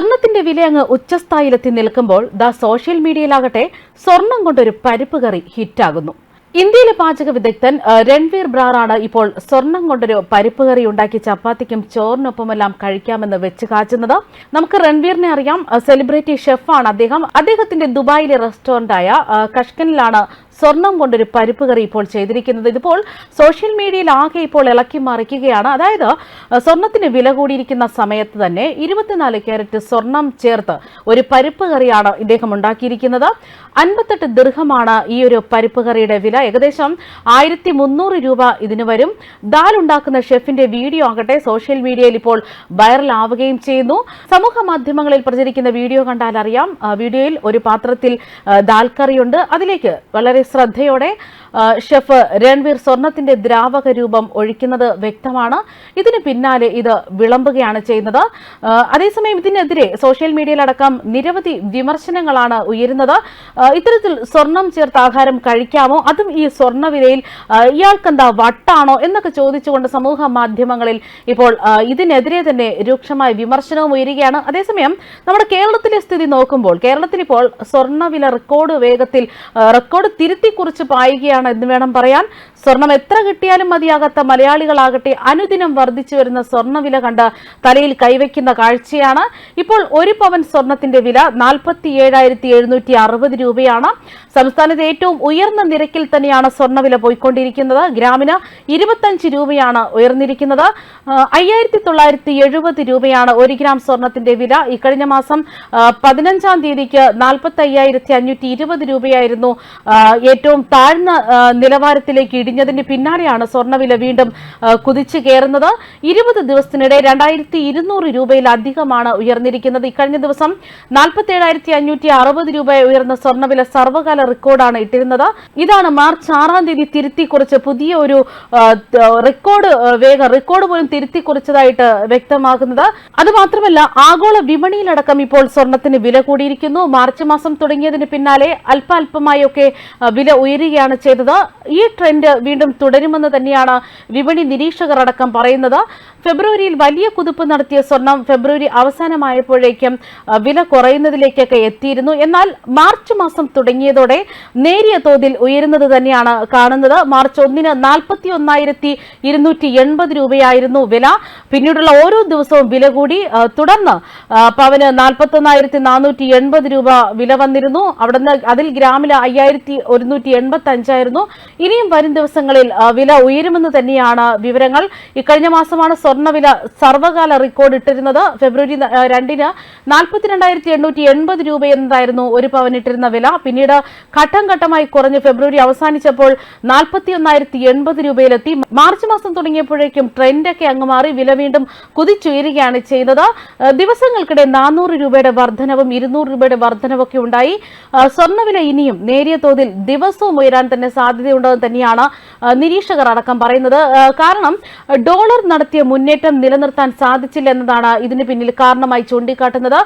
സ്വർണത്തിന്റെ വില അങ്ങ് ഉച്ചസ്ഥായിലെത്തി നിൽക്കുമ്പോൾ ദ സോഷ്യൽ മീഡിയയിലാകട്ടെ സ്വർണം കൊണ്ടൊരു പരിപ്പ് കറി ഹിറ്റാകുന്നു. ഇന്ത്യയിലെ പാചക വിദഗ്ധൻ രൺവീർ ബ്രാറാണ് ഇപ്പോൾ സ്വർണം കൊണ്ടൊരു പരിപ്പ് കറി ഉണ്ടാക്കി ചപ്പാത്തിക്കും ചോറിനൊപ്പമെല്ലാം കഴിക്കാമെന്ന് വെച്ച് കാച്ചുന്നത്. നമുക്ക് രൺവീറിനെ അറിയാം സെലിബ്രിറ്റി ഷെഫാണ് അദ്ദേഹം. അദ്ദേഹത്തിന്റെ ദുബായിലെ റെസ്റ്റോറന്റായ കഷ്കനിലാണ് സ്വർണം കൊണ്ടൊരു പരിപ്പ് കറി ഇപ്പോൾ ചെയ്തിരിക്കുന്നത്. ഇതിപ്പോൾ സോഷ്യൽ മീഡിയയിൽ ആകെ ഇപ്പോൾ ഇളക്കി മറിക്കുകയാണ്. അതായത് സ്വർണത്തിന് വില കൂടിയിരിക്കുന്ന സമയത്ത് തന്നെ ഇരുപത്തിനാല് ക്യാരറ്റ് സ്വർണം ചേർത്ത് ഒരു പരിപ്പ് കറിയാണ് ഇദ്ദേഹം ഉണ്ടാക്കിയിരിക്കുന്നത്. അൻപത്തെട്ട് ദീർഘമാണ് ഈ ഒരു പരിപ്പ് കറിയുടെ വില. ഏകദേശം ആയിരത്തി മുന്നൂറ് രൂപ ഇതിന് വരും. ദാൽ ഉണ്ടാക്കുന്ന ഷെഫിന്റെ വീഡിയോ ആകട്ടെ സോഷ്യൽ മീഡിയയിൽ ഇപ്പോൾ വൈറലാവുകയും ചെയ്യുന്നു. സമൂഹ മാധ്യമങ്ങളിൽ പ്രചരിക്കുന്ന വീഡിയോ കണ്ടാൽ അറിയാം. വീഡിയോയിൽ ഒരു പാത്രത്തിൽ ദാൽ കറിയുണ്ട്. അതിലേക്ക് വളരെ ശ്രദ്ധയോടെ ഷെഫ് രൺവീർ സ്വർണത്തിന്റെ ദ്രാവക രൂപം ഒഴിക്കുന്നത് വ്യക്തമാണ്. ഇതിന് പിന്നാലെ ഇത് വിളമ്പുകയാണ് ചെയ്യുന്നത്. അതേസമയം ഇതിനെതിരെ സോഷ്യൽ മീഡിയയിലടക്കം നിരവധി വിമർശനങ്ങളാണ് ഉയരുന്നത്. ഇത്തരത്തിൽ സ്വർണം ചേർത്ത് ആഹാരം കഴിക്കാമോ? അതും ഈ സ്വർണവിലയിൽ ഇയാൾക്കെന്താ വട്ടാണോ എന്നൊക്കെ ചോദിച്ചുകൊണ്ട് സമൂഹ മാധ്യമങ്ങളിൽ ഇപ്പോൾ ഇതിനെതിരെ തന്നെ രൂക്ഷമായ വിമർശനവും ഉയരുകയാണ്. അതേസമയം നമ്മുടെ കേരളത്തിലെ സ്ഥിതി നോക്കുമ്പോൾ കേരളത്തിൽ ഇപ്പോൾ സ്വർണവില റെക്കോർഡ് വേഗത്തിൽ റെക്കോർഡ് തിരുത്തി കുറിച്ച് പായുകയാണ് എന്ന് വേണം പറയാൻ. സ്വർണം എത്ര കിട്ടിയാലും മതിയാകാത്ത മലയാളികളാകട്ടെ അനുദിനം വർദ്ധിച്ചു വരുന്ന സ്വർണവില കണ്ട് തലയിൽ കൈവയ്ക്കുന്ന കാഴ്ചയാണ്. ഇപ്പോൾ ഒരു പവൻ സ്വർണത്തിന്റെ വില നാൽപ്പത്തി ഏഴായിരത്തി എഴുന്നൂറ്റി അറുപത് രൂപയാണ്. സംസ്ഥാനത്തെ ഏറ്റവും ഉയർന്ന നിരക്കിൽ തന്നെയാണ് സ്വർണവില പോയിക്കൊണ്ടിരിക്കുന്നത്. ഗ്രാമിന് ഇരുപത്തഞ്ച് രൂപയാണ് ഉയർന്നിരിക്കുന്നത്. അയ്യായിരത്തി തൊള്ളായിരത്തി എഴുപത് രൂപയാണ് ഒരു ഗ്രാം സ്വർണത്തിന്റെ വില. ഇക്കഴിഞ്ഞ മാസം പതിനഞ്ചാം തീയതിക്ക് നാൽപ്പത്തി അയ്യായിരത്തി അഞ്ഞൂറ്റി ഇരുപത് രൂപയായിരുന്നു ഏറ്റവും താഴ്ന്ന നിലവാരത്തിലേക്ക് ഇടിഞ്ഞതിന് പിന്നാലെയാണ് സ്വർണവില വീണ്ടും കുതിച്ചു കയറുന്നത്. ഇരുപത് ദിവസത്തിനിടെ രണ്ടായിരത്തി ഇരുന്നൂറ് രൂപയിലധികമാണ് ഉയർന്നിരിക്കുന്നത്. ഇക്കഴിഞ്ഞ ദിവസം നാൽപ്പത്തി അഞ്ഞൂറ്റി അറുപത് രൂപ ഉയർന്ന സ്വർണവില സർവകാല റെക്കോർഡാണ് ഇട്ടിരുന്നത്. ഇതാണ് മാർച്ച് ആറാം തീയതി തിരുത്തി കുറിച്ച് പുതിയ ഒരു റെക്കോർഡ് വേഗം റെക്കോർഡ് പോലും തിരുത്തി കുറിച്ചതായിട്ട് വ്യക്തമാകുന്നത്. അത് മാത്രമല്ല ആഗോള വിപണിയിലടക്കം ഇപ്പോൾ സ്വർണത്തിന് വില കൂടിയിരിക്കുന്നു. മാർച്ച് മാസം തുടങ്ങിയതിന് പിന്നാലെ അല്പ അല്പമായൊക്കെ വില ഉയരുകയാണ് ചെയ്തത്. ഈ ട്രെൻഡ് വീണ്ടും തുടരുമെന്ന് തന്നെയാണ് വിപണി നിരീക്ഷകർ അടക്കം പറയുന്നത്. ഫെബ്രുവരിയിൽ വലിയ കുതിപ്പ് നടത്തിയ സ്വർണം ഫെബ്രുവരി അവസാനമായപ്പോഴേക്കും വില കുറയുന്നതിലേക്കൊക്കെ എത്തിയിരുന്നു. എന്നാൽ മാർച്ച് മാസം തുടങ്ങിയതോടെ നേരിയ തോതിൽ ഉയരുന്നത് തന്നെയാണ് കാണുന്നത്. മാർച്ച് ഒന്നിന് നാൽപ്പത്തി രൂപയായിരുന്നു വില. പിന്നീടുള്ള ഓരോ ദിവസവും വില കൂടി തുടർന്ന് പവന് നാൽപ്പത്തി ഒന്നായിരത്തി നാനൂറ്റി എൺപത് രൂപ വില വന്നിരുന്നു. അവിടുന്ന് അതിൽ ഗ്രാമിൽ അയ്യായിരത്തി ഒരുന്നൂറ്റി ഇനിയും വരും ദിവസങ്ങളിൽ വില ഉയരുമെന്ന് തന്നെയാണ് വിവരങ്ങൾ. ഇക്കഴിഞ്ഞ മാസമാണ് സ്വർണവില സർവകാല റെക്കോർഡ് ഇട്ടിരുന്നത്. ഫെബ്രുവരി രണ്ടിന് നാൽപ്പത്തിരണ്ടായിരത്തി എണ്ണൂറ്റി എൺപത് രൂപ എന്നതായിരുന്നു ഒരു പവൻ ഇട്ടിരുന്ന വില. പിന്നീട് ഘട്ടം ഘട്ടമായി കുറഞ്ഞ് ഫെബ്രുവരി അവസാനിച്ചപ്പോൾ നാൽപ്പത്തി ഒന്നായിരത്തി എൺപത് രൂപയിലെത്തി. മാർച്ച് മാസം തുടങ്ങിയപ്പോഴേക്കും ട്രെൻഡൊക്കെ അങ്ങ് മാറി. വില വീണ്ടും കുതിച്ചുയരുകയാണ് ആ, ദിവസങ്ങൾക്കിടെ നാനൂറ് രൂപയുടെ വർധനവും ഇരുന്നൂറ് രൂപയുടെ വർധനവൊക്കെ ഉണ്ടായി. സ്വർണവില ഇനിയും നേരിയ തോതിൽ ദിവസവും ഉയരാൻ തന്നെ സാധ്യതയുണ്ടെന്ന് തന്നെയാണ് നിരീക്ഷകർ അടക്കം പറയുന്നത്. കാരണം ഡോളർ നടത്തിയ മുന്നേറ്റം നിലനിർത്താൻ സാധിച്ചില്ല എന്നതാണ് ഇതിന് പിന്നിൽ കാരണമായി ചൂണ്ടിക്കാട്ടുന്നത്.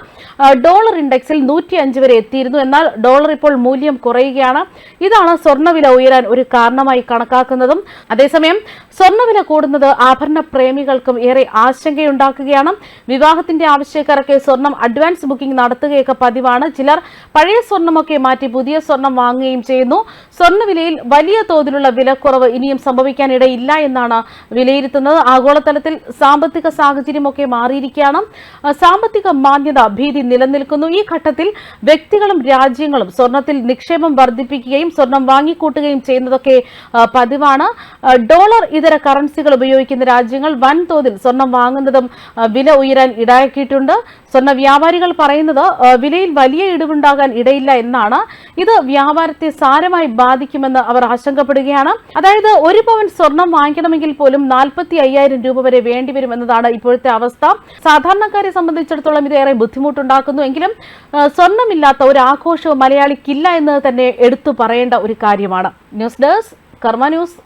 ഡോളർ ഇൻഡെക്സിൽ നൂറ്റി അഞ്ച് വരെ എത്തിയിരുന്നു. എന്നാൽ ഡോളർ ഇപ്പോൾ മൂല്യം കുറയുകയാണ്. ഇതാണ് സ്വർണവില ഉയരാൻ ഒരു കാരണമായി കണക്കാക്കുന്നതും. അതേസമയം സ്വർണവില കൂടുന്നത് ആഭരണ പ്രേമികൾക്കും ഏറെ ആശങ്കയുണ്ടാക്കുകയാണ്. വിവാഹത്തിന്റെ ആവശ്യക്കാരൊക്കെ സ്വർണം അഡ്വാൻസ് ബുക്കിംഗ് നടത്തുകയൊക്കെ പതിവാണ്. ചിലർ പഴയ സ്വർണമൊക്കെ മാറ്റി പുതിയ സ്വർണം വാങ്ങുകയും ചെയ്യുന്നു. സ്വർണവിലയിൽ വലിയ തോതിലുള്ള വിലക്കുറവ് ഇനിയും സംഭവിക്കാനിടയില്ല എന്നാണ് വിലയിരുത്തുന്നത്. ആഗോളതലത്തിൽ സാമ്പത്തിക സാഹചര്യമൊക്കെ മാറിയിരിക്കുകയാണ്. സാമ്പത്തിക മാന്യത ഭീതി നിലനിൽക്കുന്നു. ഈ ഘട്ടത്തിൽ വ്യക്തികളും രാജ്യങ്ങളും സ്വർണത്തിൽ നിക്ഷേപം വർദ്ധിപ്പിക്കുകയും സ്വർണം വാങ്ങിക്കൂട്ടുകയും ചെയ്യുന്നതൊക്കെ പതിവാണ്. ഡോളർ ഇതര കറൻസികൾ ഉപയോഗിക്കുന്ന രാജ്യങ്ങൾ വൻതോതിൽ സ്വർണം വാങ്ങുന്നതും വില ഉയരാൻ ഇടയാക്കിയിട്ടുണ്ട്. സ്വർണ വ്യാപാരികൾ പറയുന്നത് വിലയിൽ വലിയ ഇടിവുണ്ടാകാൻ ഇടയില്ല എന്നാണ്. ഇത് വ്യാപാരത്തെ സാരമായി ബാധിക്കുമെന്ന് അവർ ആശങ്കപ്പെടുകയാണ്. അതായത് ഒരു പവൻ സ്വർണം വാങ്ങിക്കണമെങ്കിൽ പോലും നാൽപ്പത്തി അയ്യായിരം രൂപ വരെ വേണ്ടിവരും എന്നതാണ് ഇപ്പോഴത്തെ അവസ്ഥ. സാധാരണക്കാരെ സംബന്ധിച്ചിടത്തോളം ഇതേറെ ബുദ്ധിമുട്ടുണ്ടാക്കുന്നു. എങ്കിലും സ്വർണമില്ലാത്ത ഒരു ആഘോഷവും മലയാളിക്കില്ല എന്ന് തന്നെ എടുത്തു പറയേണ്ട ഒരു കാര്യമാണ്. News desk Karma news.